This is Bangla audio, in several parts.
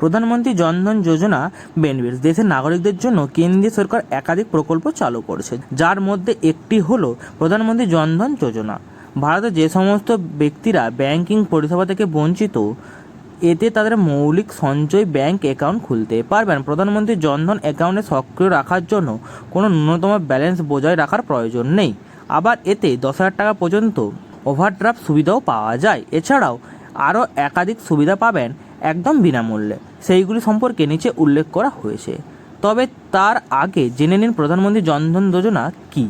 প্রধানমন্ত্রী জনধন যোজনা বেনিফিটস দেশের নাগরিকদের জন্য কেন্দ্রীয় সরকার একাধিক প্রকল্প চালু করেছে, যার মধ্যে একটি হল প্রধানমন্ত্রী জনধন যোজনা। ভারতে যে সমস্ত ব্যক্তিরা ব্যাংকিং পরিষেবা থেকে বঞ্চিত, এতে তাদের মৌলিক সঞ্চয় ব্যাংক অ্যাকাউন্ট খুলতে পারবেন। প্রধানমন্ত্রী জনধন অ্যাকাউন্টে সক্রিয় রাখার জন্য কোনো ন্যূনতম ব্যালেন্স বজায় রাখার প্রয়োজন নেই। আবার এতে দশ হাজার টাকা পর্যন্ত ওভারড্রাফট সুবিধাও পাওয়া যায়। এছাড়াও আরও একাধিক সুবিধা পাবেন একদম বিনামূল্যে। সেইগুলি সম্পর্কে নিচে উল্লেখ করা হয়েছে। তবে তার আগে জেনে নিন প্রধানমন্ত্রী জনধন যোজনা কী?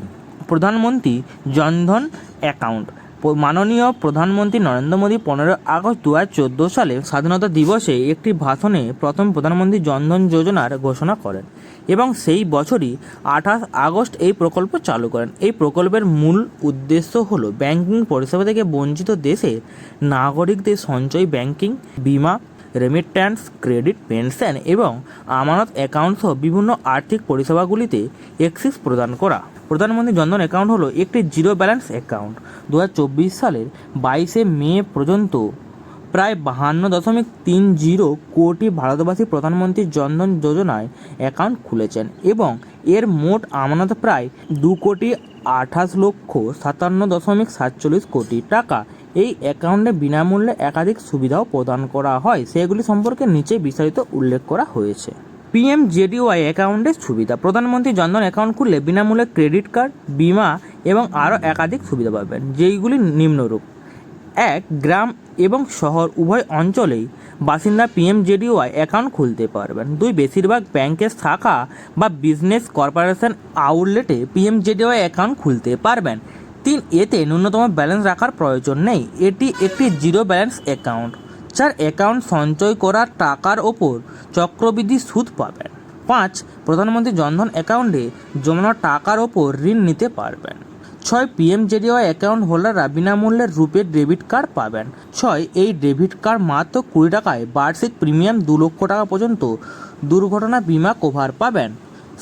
প্রধানমন্ত্রী জনধন অ্যাকাউন্ট। মাননীয় প্রধানমন্ত্রী নরেন্দ্র মোদী পনেরো আগস্ট দু চোদ্দ সালে স্বাধীনতা দিবসে একটি ভাষণে প্রথম প্রধানমন্ত্রী জনধন যোজনার ঘোষণা করেন এবং সেই বছরই আঠাশ আগস্ট এই প্রকল্প চালু করেন। এই প্রকল্পের মূল উদ্দেশ্য হলো ব্যাংকিং পরিষেবা থেকে বঞ্চিত দেশের নাগরিকদের সঞ্চয়, ব্যাংকিং, বিমা রেমিট্যান্স ক্রেডিট পেনশন এবং আমানত অ্যাকাউন্ট সহ বিভিন্ন আর্থিক পরিষেবাগুলিতে অ্যাক্সেস প্রদান করা। প্রধানমন্ত্রী জনধন অ্যাকাউন্ট হলো একটি জিরো ব্যালেন্স অ্যাকাউন্ট দু হাজার চব্বিশ সালের বাইশে মে পর্যন্ত প্রায় বাহান্ন দশমিক তিন জিরো কোটি ভারতবাসী প্রধানমন্ত্রী জনধন যোজনায় অ্যাকাউন্ট খুলেছেন এবং এর মোট আমানত প্রায় দু কোটি আঠাশ লক্ষ সাতান্ন দশমিক সাতচল্লিশ কোটি টাকা এই অ্যাকাউন্টে বিনামূল্যে একাধিক সুবিধাও প্রদান করা হয়। সেগুলি সম্পর্কে নিচে বিস্তারিত উল্লেখ করা হয়েছে। পিএম জেডিওয়াই অ্যাকাউন্টের সুবিধা। প্রধানমন্ত্রী জনধন অ্যাকাউন্ট খুললে বিনামূল্যে ক্রেডিট কার্ড বিমা এবং আরও একাধিক সুবিধা পাবেন, যেইগুলি নিম্নরূপ। এক, গ্রাম এবং শহর, উভয় অঞ্চলেই বাসিন্দা পিএমজেডিওয়াই অ্যাকাউন্ট খুলতে পারবেন। দুই, বেশিরভাগ ব্যাংকের শাখা বা বিজনেস কর্পোরেশন আউটলেটে পিএমজেডিওয়াই অ্যাকাউন্ট খুলতে পারবেন। তিন এতে ন্যূনতম ব্যালেন্স রাখার প্রয়োজন নেই। এটি একটি জিরো ব্যালেন্স অ্যাকাউন্ট যার অ্যাকাউন্ট সঞ্চয় করা টাকার ওপর চক্রবৃদ্ধি সুদ পাবেন। পাঁচ, প্রধানমন্ত্রী জনধন অ্যাকাউন্টে জমানো টাকার ওপর ঋণ নিতে পারবেন। ছয় পিএমজেডিওয়াই অ্যাকাউন্ট হোল্ডাররা বিনামূল্যে রূপে ডেবিট কার্ড পাবেন। ছয়, এই ডেবিট কার্ড মাত্র কুড়ি টাকায় বার্ষিক প্রিমিয়াম দু লক্ষ টাকা পর্যন্ত দুর্ঘটনা বিমা কভার পাবেন।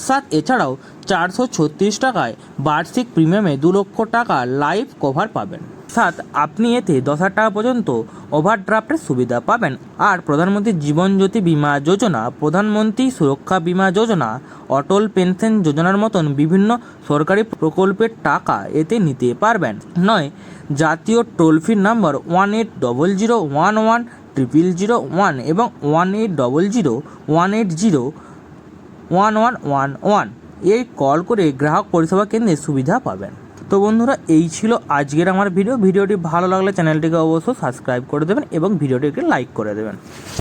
সাত, এছাড়াও চারশো ছত্রিশ টাকায় বার্ষিক প্রিমিয়ামে দু লক্ষ টাকা লাইফ কভার পাবেন। সাত আপনি এতে দশ হাজার টাকা পর্যন্ত ওভারড্রাফটের সুবিধা পাবেন। আর প্রধানমন্ত্রী জীবন জ্যোতি বীমা যোজনা, প্রধানমন্ত্রী সুরক্ষা বীমা যোজনা, অটল পেনশন যোজনার মতন বিভিন্ন সরকারি প্রকল্পের টাকা এতে নিতে পারবেন। নয়, জাতীয় toll free number one eight double zero one one triple zero one এবং one eight double zero one eight zero one one one one এই কল করে গ্রাহক পরিষেবা কেন্দ্রে সুবিধা পাবেন। তো বন্ধুরা, এই ছিল আজকের আমার ভিডিও ভিডিওটি ভালো লাগলে চ্যানেলটিকে অবশ্যই সাবস্ক্রাইব করে দেবেন এবং ভিডিওটিকে লাইক করে দেবেন।